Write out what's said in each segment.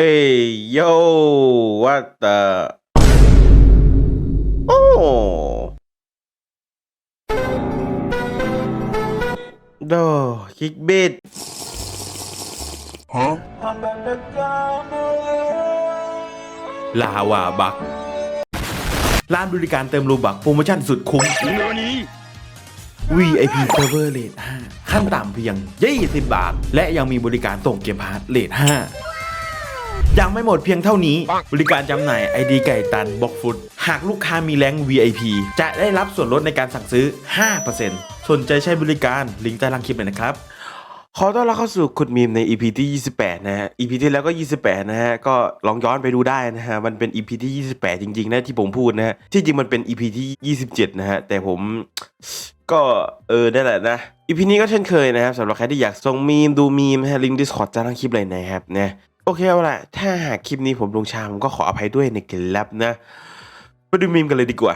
Hey yo what the โอ้โดคิกบิดลาวาบัก ร้านบริการเติมโลบักโปรโมชั่นสุดคุ้ม VIP Server Rate 5ขั้นต่ำเพียง 20 บาท และยังมีบริการส่งเกมพาร์ทเลท5 ยังไม่หมดเพียงเท่านี้ บริการจำหน่าย ID ไก่ตันบ็อกฟุตหากลูกค้ามีแรง VIP จะได้รับส่วนลดในการสั่งซื้อ 5%สนใจใช้บริการลิงก์ใต้ล่างคลิปเลยนะครับขอต้อนรับเข้าสู่ขุดมีมใน EP ที่ 28 นะฮะ EP ที่แล้วก็ 28 นะฮะ ก็ลองย้อนไปดูได้นะฮะ มันเป็น EP ที่ 28 จริงๆ นะที่ผมพูดนะฮะ ที่จริงมันเป็น EP ที่ 27 นะฮะ แต่ผมก็เออนั่นแหละนะ EP นี้ก็เช่นเคยนะครับสำหรับใครที่อยากส่งมีมดูมีมนะฮะลิงก์ Discord จะตั้งคลิปเลยนะครับนะ โอเคเอาละถ้าหากคลิปนี้ผมลงชาผมก็ขออภัยด้วยในเกลับนะไปดูมีมกันเลยดีกว่า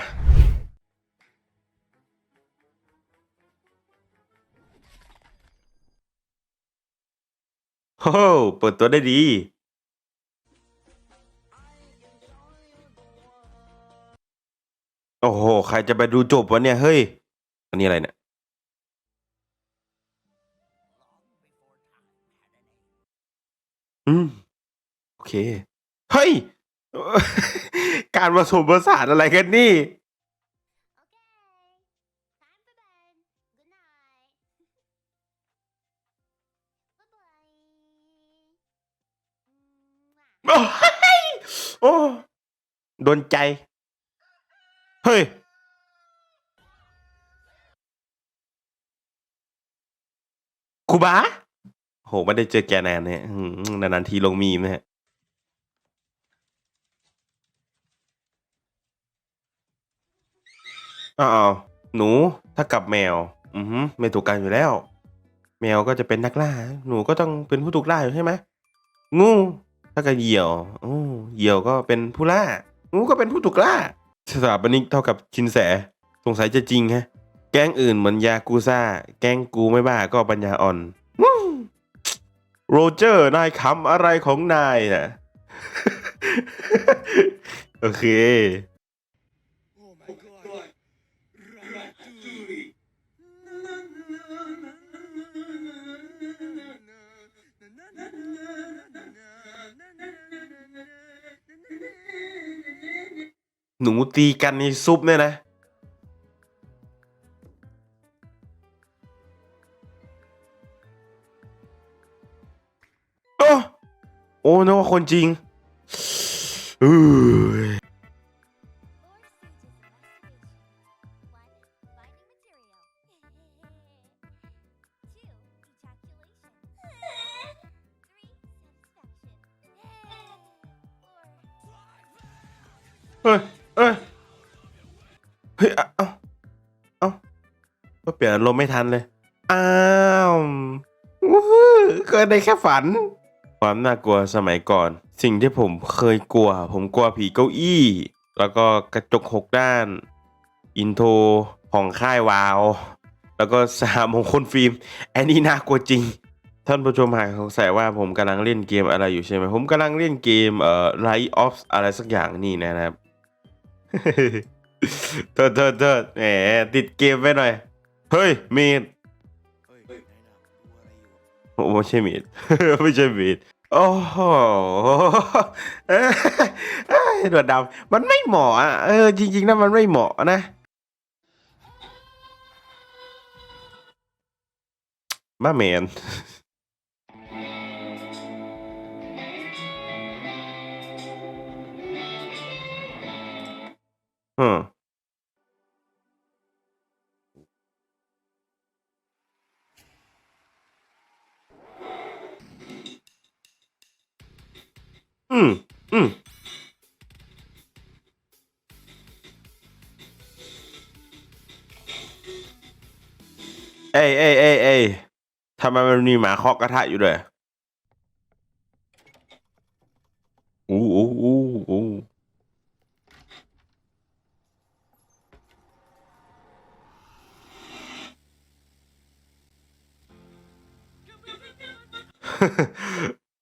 โอ้โหเปิดตัวได้ดี โอ้โห ใครจะไปดูจบวะเนี่ย เฮ้ย อันนี้อะไรเนี่ยอืม เคเฮ้ย การผสมผสานอะไรกันนี่ โอ้ยโอ้โดนใจ เฮ้ย คูบาโหไม่ได้เจอแกนานเนี่ยอืมนานๆทีลงมีมนะฮะ อ้าวหนูถ้ากับแมว อือฮึไม่ถูกกันอยู่แล้ว แมวก็จะเป็นนักล่า หนูก็ต้องเป็นผู้ถูกล่าอยู่ใช่ไหมงูถ้ากับเหยี่ยวโอ้เหยี่ยวก็เป็นผู้ล่า งูก็เป็นผู้ถูกล่าสถาปนิกเท่ากับชินแส สงสัยจะจริงฮะ แก๊งอื่นเหมือนยากูซ่า แก๊งกูไม่บ้าก็ปัญญาอ่อนโรเจอร์นายคำอะไรของนายน่ะโอเค Oh my god. Ratatouille. หนูตีกันในซุปเนี่ยนะ โอ้โอ้นึกว่าคนจริงเออ ลี่ยนอารมณ์ไม่ทันเลย อ้าววู้ฮู้เกิดได้แค่ฝัน ความน่ากลัวสมัยก่อน สิ่งที่ผมเคยกลัว ผมกลัวผีเก้าอี้ แล้วก็กระจกหกด้าน อินโทรของค่ายวาว แล้วก็สหมงคลฟิล์มอันนี้น่ากลัวจริง ท่านผู้ชมหากสงสัยว่าผมกำลังเล่นเกมอะไรอยู่ใช่ไหม ผมกำลังเล่นเกมเอ่อ Light of อะไรสักอย่างนี่นะครับโทษโทษโทษแหมติดเกมไปหน่อย เฮ้ยมีดโอ้ไม่ใช่มีดไม่ใช่มีดโอ้โหเอ้ยเอ้ยหนวดดำมันไม่เหมาะอะเออจริงๆนะมันไม่เหมาะนะ มาเมน ทำไมมันมีหมาเคาะกระทะอยู่ด้วยอู้อู้อู้อู้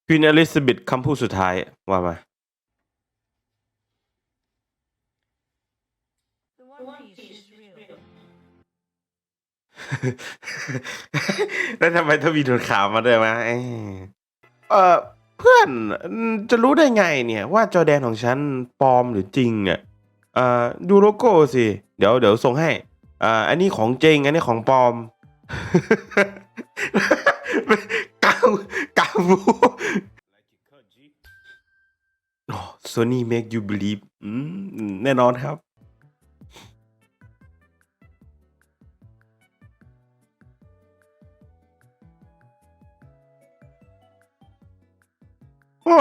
ควีนอลิซาเบธคำพูดสุดท้ายว่ามา แล้วทำไมต้องมีโดนขาวมาด้วยวะเอ้ยเออเพื่อนจะรู้ได้ไงเนี่ยว่าจอแดนของฉันปลอมหรือจริงอะเอ่อดูโลโก้สิ เดี๋ยวเดี๋ยวส่งให้อ่าอันนี้ของจริง อันนี้ของปลอม กาวกาวโอ้ Sony make you believe อืมแน่นอนครับ โอ้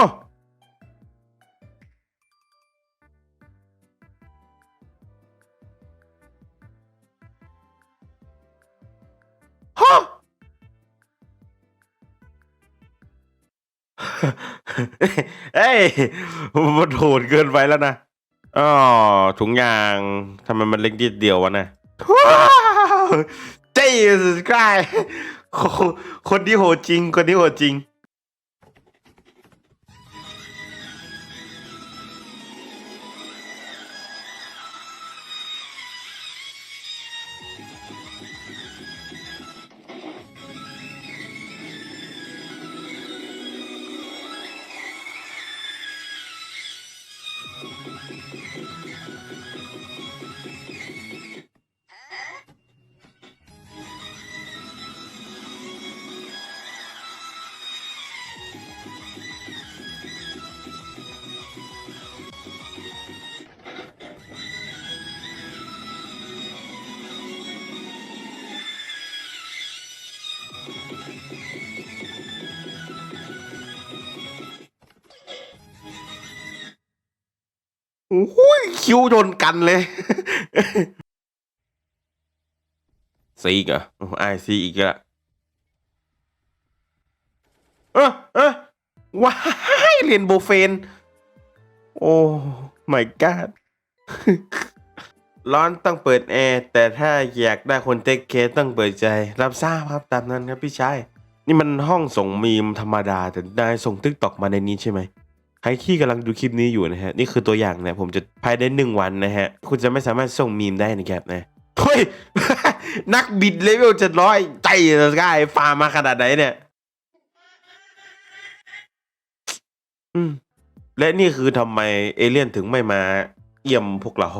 ฮะเอ้ยมันโหดเกินไปแล้วนะอ๋อถุงยางทำไมมันเล็กนิดเดียววะนะเจ๊สกลายคนคนที่โหดจริง คนที่โหดจริง โอ้ยคิ้วโดนกันเลย ซีอีกเหรอไอซีอีกละเออเออว้ายเรียนโบเฟน โอ้ my god ร้อนต้องเปิดแอร์ แต่ถ้าอยากได้คนเทคเคสต้องเปิดใจ รับทราบครับตามนั้นครับพี่ชาย นี่มันห้องส่งมีมธรรมดา แต่นายส่งติ๊กตอกมาในนี้ใช่ไหม ใครที่กำลังดูคลิปนี้อยู่นะฮะ นี่คือตัวอย่างนะผมจะภายในหนึ่งวันนะฮะ คุณจะไม่สามารถส่งมีมได้นะครับนะเฮ้ย นักบิดเลเวลเจ็ดร้อยใจสกายฟาร์มมาขนาดไหนเนี่ยอืมและนี่คือทำไมเอเลี่ยนถึงไม่มาเยี่ยมพวกเรา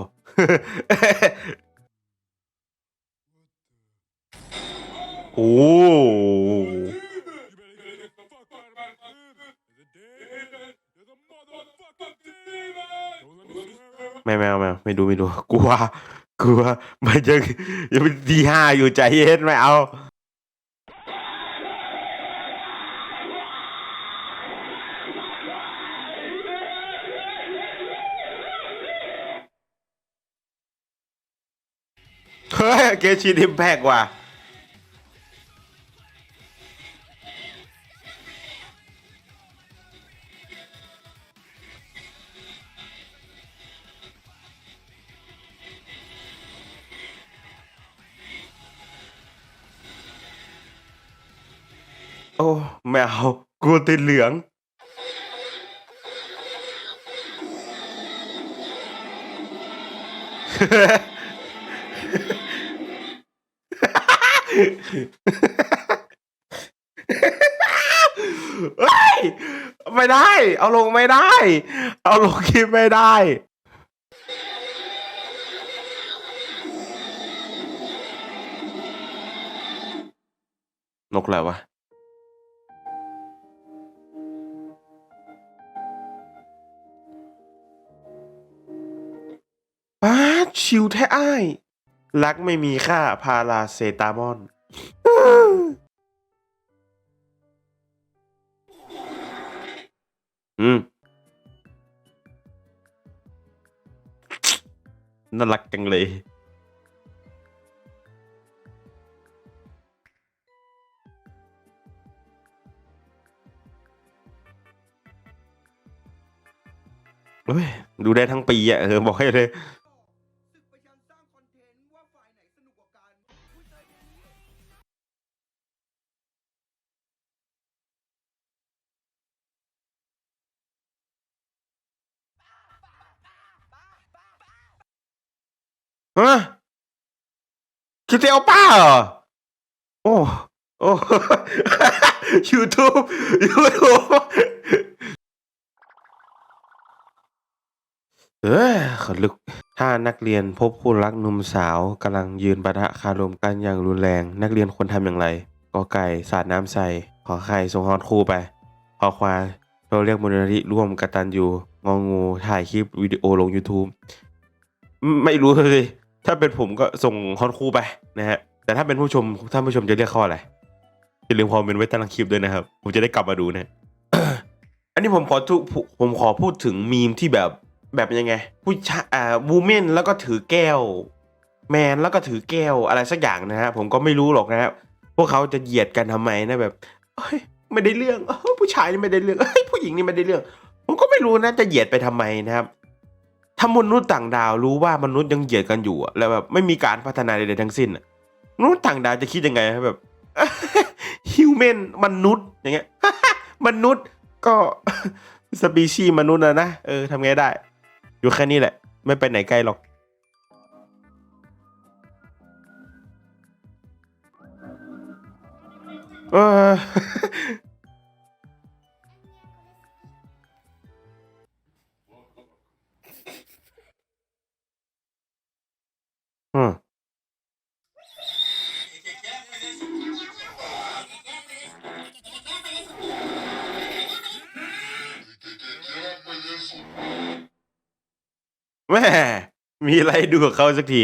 โอ้ ไม่ไม่เอาไม่ไม่ดูไม่ดูกลัวกลัวมันจะยังเป็นทีห้าอยู่ใจเย็นไม่เอาเฮ้ยเกชีดิมแพกว่ะ โอ้ไม่เอากลัวติดเหลือง เฮ้ยไม่ได้ เอาลงไม่ได้ เอาลงคลิปไม่ได้ นกอะไรวะ ชิวแท้อ้าย รักไม่มีค่าพาราเซตามอน อืมน่ารักจังเลย เฮ้ย ดูได้ทั้งปีอะ เออ บอกให้เลย ฮะคิดจะเอาป้าเหรอโอ้โอ้ YouTube YouTube เอ้ยขนลุก ถ้านักเรียนพบคู่รักหนุ่มสาวกำลังยืนปะทะคารมกันอย่างรุนแรง นักเรียนควรทำอย่างไรกอไก่สาดน้ำใส่ขอไข่ส่งฮอนครูไปขอควายเราเรียกมูลนิธิร่วมกตันอยู่งองูถ่ายคลิปวิดีโอลง YouTube ไม่ไม่รู้เลย ถ้าเป็นผมก็ส่งฮอนคูไปนะฮะ แต่ถ้าเป็นผู้ชมท่านผู้ชมจะเรียกขาออะไรอย่าลืมคอมเมนต์ไว้ใต้งคลิปด้วยนะครับ ผมจะได้กลับมาดูนะอันนี้ผมขอทุผมขอพูดถึงมีมที่แบบแบบยังไง ผู้ชายอ่าวูแมนแล้วก็ถือแก้ว แมนแล้วก็ถือแก้วอะไรสักอย่างนะฮะผมก็ไม่รู้หรอกนะฮะพวกเขาจะเหยียดกันทำไมนะแบบไม่ได้เรื่องผู้ชายนี่ไม่ได้เรื่องผู้หญิงนี่ไม่ได้เรื่อง ผมก็ไม่รู้นะจะเหยียดไปทำไมนะครับ ถ้ามนุษย์ต่างดาวรู้ว่ามนุษย์ยังเหยียดกันอยู่อะแล้วแบบไม่มีการพัฒนาใดๆทั้งสิ้นอะมนุษย์ต่างดาวจะคิดยังไงแบบฮิวแมนมนุษย์อย่างเงี้ยมนุษย์ก็สปีชีมนุษย์นะนะเออทำไงได้ อยู่แค่นี้แหละ ไม่ไปไหนไกลหรอกเออ อืมแม่มีอะไรดูกับเขาสักที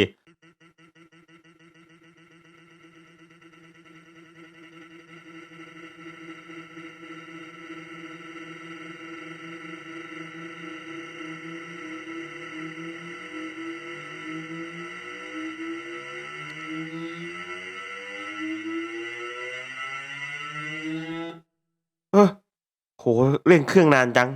เล่นเครื่องนานจัง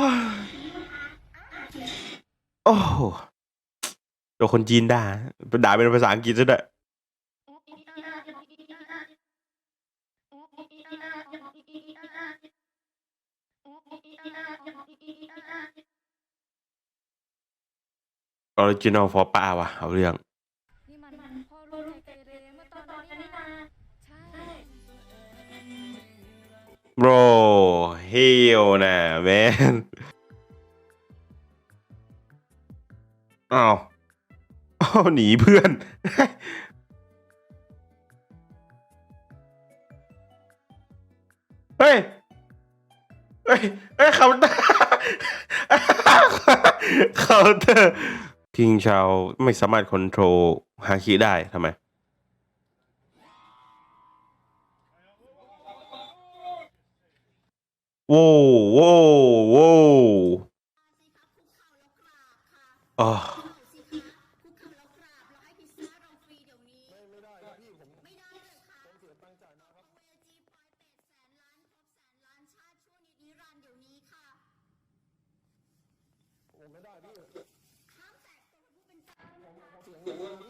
โอ้โอ้โหโดนคนจีนด่า ด่าเป็นภาษาอังกฤษซะด้วยออริจินอลฟอป้าว่ะ เอาเรื่องนี่มันพ่อลูกใจเกเรเมื่อตอนนั้นนี่นาใช่ bro hell นะแมนอ้าวอ้าวหนีเพื่อน เฮ้ย เฮ้ย เฮ้ยเคาน์เตอร์เคาน์เตอร์คิงชาวไม่สามารถคอนโทรลฮาคิได้ทำไม โว้โว้โว้อ๋ออ๋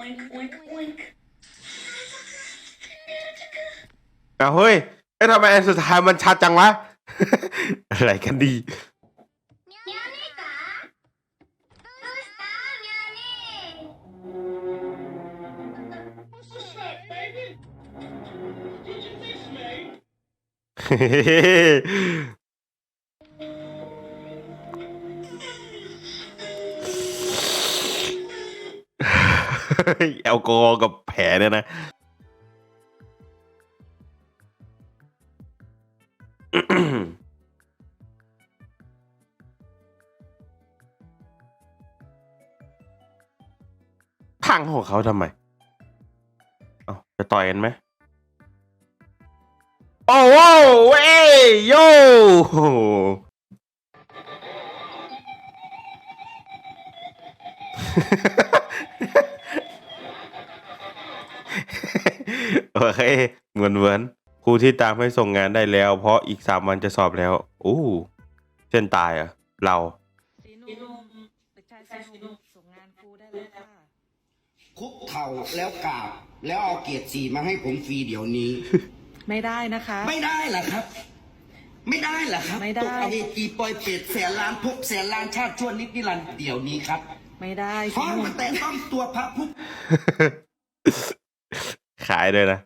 Oink oink oink. อ้าวเฮ้ยไอ้ยทำไมอันสุดท้ายมันชัดจังวะ อะไรกันดี แอลกอฮอล์กับแผลเนี่ยนะพังของเขาทำไม เอาจะต่อยกันไหม โอ้โหเว้ยโยโอเคเหมือนเหมือนครูที่ตามให้ส่งงานได้แล้ว เพราะอีกสามวันจะสอบแล้วอู้เส้นตายเหรอะ เราสีนุ่มเด็กชายสีนุ่มส่งงานครูได้แล้วค่ะคุกเข่าแล้วกราบแล้วเอาเกียรติสีมาให้ผมฟรีเดี๋ยวนี้ ไม่ได้นะคะ ไม่ได้เหรอครับ ไม่ได้เหรอครับไม่ได้ ตกอเวจีปล่อยเป็ดแสนล้านภพแสนล้านชาติชั่วนิดนิรันดร์เดี๋ยวนี้ครับไม่ได้พสีร้อมนุ่มมาแต่ต้องตัวพระพุทธขายเลยนะ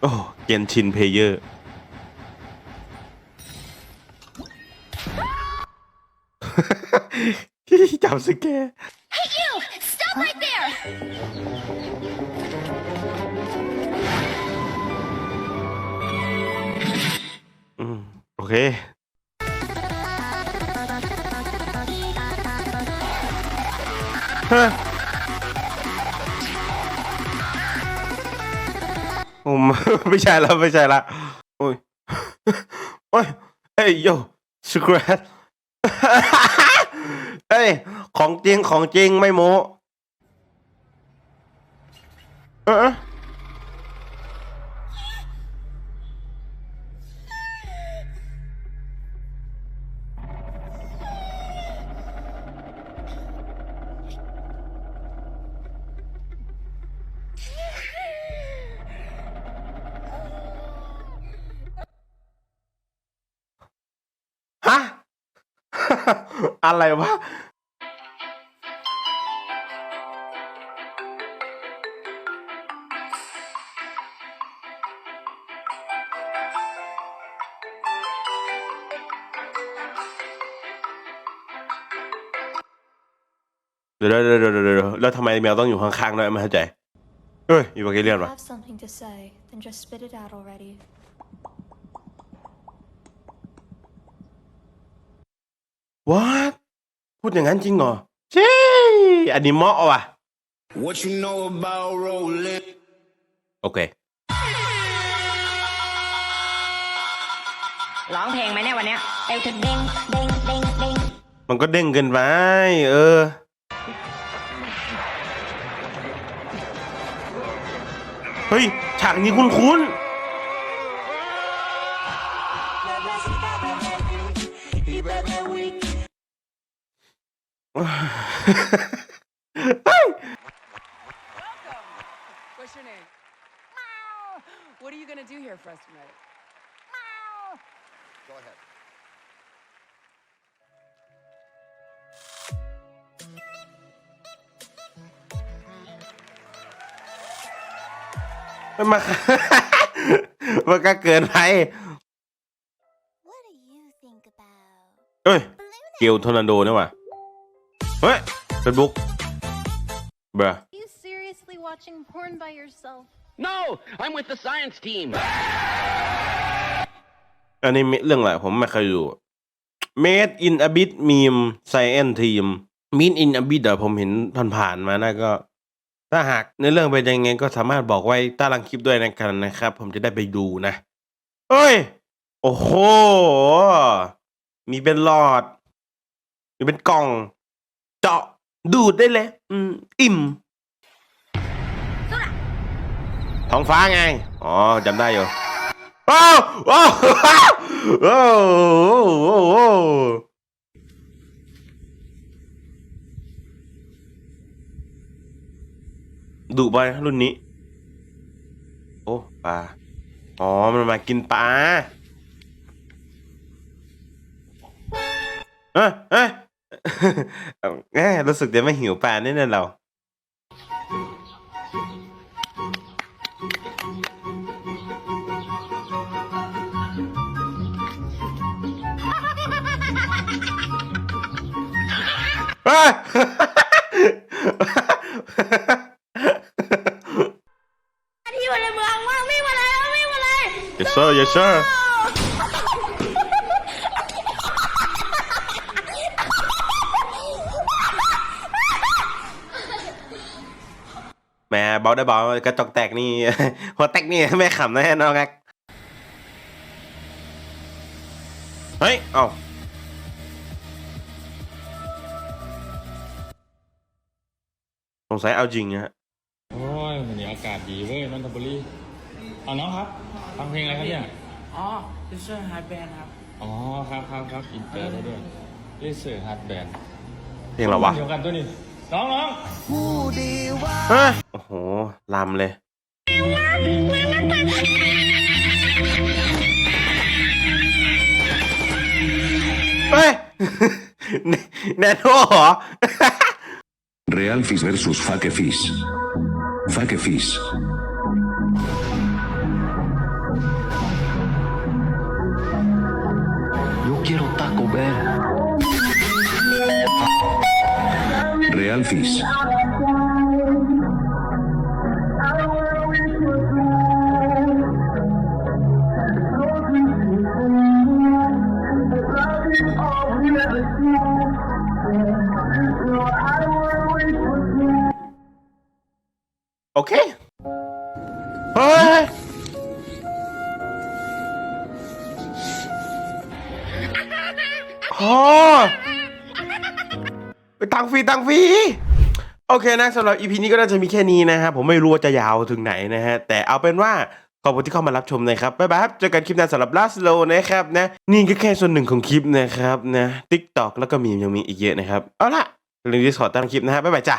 โอ้เกนชินเพเยอร์จำสแกร์ Hey you! Stop right there! เคฮะผม ไม่ใช่แล้วไม่ใช่ละโอ้ย โอ้ย เฮ้ยโยสครัตเฮ้ย ของจริงของจริงไม่โม้เออ อะไรวะเดี๋ยวเดี๋ยวเดี๋ยวเดี๋ยวแล้วทำไมแมวต้องอยู่ข้างๆด้วยไม่เข้าใจเอ้ยอยู่กับเกเลียนวะ พูดอย่างนั้นจริงเหรอเจ๊อันนี้เหมาะว่ะ What you know about rolling โอเค ร้องเพลงไหมเนี่ยวันเนี้ยเอวจะเด้งเด้งเด้งเด้งมันก็เด้งเกินไปเออ เฮ้ย ฉากนี้คุ้นๆเฮ้ ย What's your name What are you gonna do here for us tonight Go ahead. มันมามันก็เกิน ฮ้ยเฟซบุ๊กเบร you seriously watching porn by yourself No, I'm with the science team. อันนี้เรื่องอะไรผมไม่เคยดู Made in a bit meme science team Made in a bit อะผมเห็นผ่านๆมานะก็ ถ้าหากในอเรื่องเป็นยังไงก็สามารถบอกไว้ใต้ล่างคลิปด้วยนะครับนะครับ ผมจะได้ไปดูนะเฮ้ย โอ้โห มีเป็นหลอด มีเป็นกล่อง เจาะดูดได้เลยอืมอิ่ม ท้องฟ้าไง อ๋อจำได้อยู่โอ้โอ้โอ้โอ้โอ้ดุไปนะรุ่นนี้ โอ้ปลา อ๋อ มันมากินปลาเอ้ยเอ้ย แง่รู้สึกจะไม่หิวปลาแน่ๆเรา เฮ้ที่อยู่ในเมืองว่างไม่มาเลยไม่มาเลย yes sir yes sir แหม่บอกได้บอกกระจกแตกนี่ หัวแตกนี่ไม่ขำนะน้องแอกเฮ้ย เอ้าสงสัยเอาจริงนะฮะโอ้ยวันนี้อากาศดีเว้ยนนทบุรีเอาน้องครับฟังเพลงอะไรครับเนี่ย อ๋อดิเซอร์ฮาร์ดแบนครับ อ๋อ ครับครับครับอินเตอร์ได้ด้วยเลเซอร์ฮาร์ดแบนด์เพลงอะไรวะเดียวกันตัวนี้ น้องน้องเฮ้ยโอ้โหลำเลย เฮ้ย แนนโน่เหรอ Real Fish versus Fake Fish. Fake Fish. Yo quiero Taco Bell. Real Fish. OK เฮ้ยอ๋อไป ตังฟรีตังฟรีโอเคนะสำหรับ EP นี้ก็น่าจะมีแค่นี้นะครับผมไม่รู้ว่าจะยาวถึงไหนนะฮะ แต่เอาเป็นว่าขอบคุณที่เข้ามารับชมนะครับ บ๊ายบายครับ เจอกันคลิปหน้าสำหรับลาสโลนะครับนะ นี่ก็แค่ส่วนหนึ่งของคลิปนะครับนะทิกตอกแล้วก็มียังมีอีกเยอะนะครับ เอาล่ะลิงก์ Discord ตั้งคลิปนะฮะ บ๊ายบายจ้ะ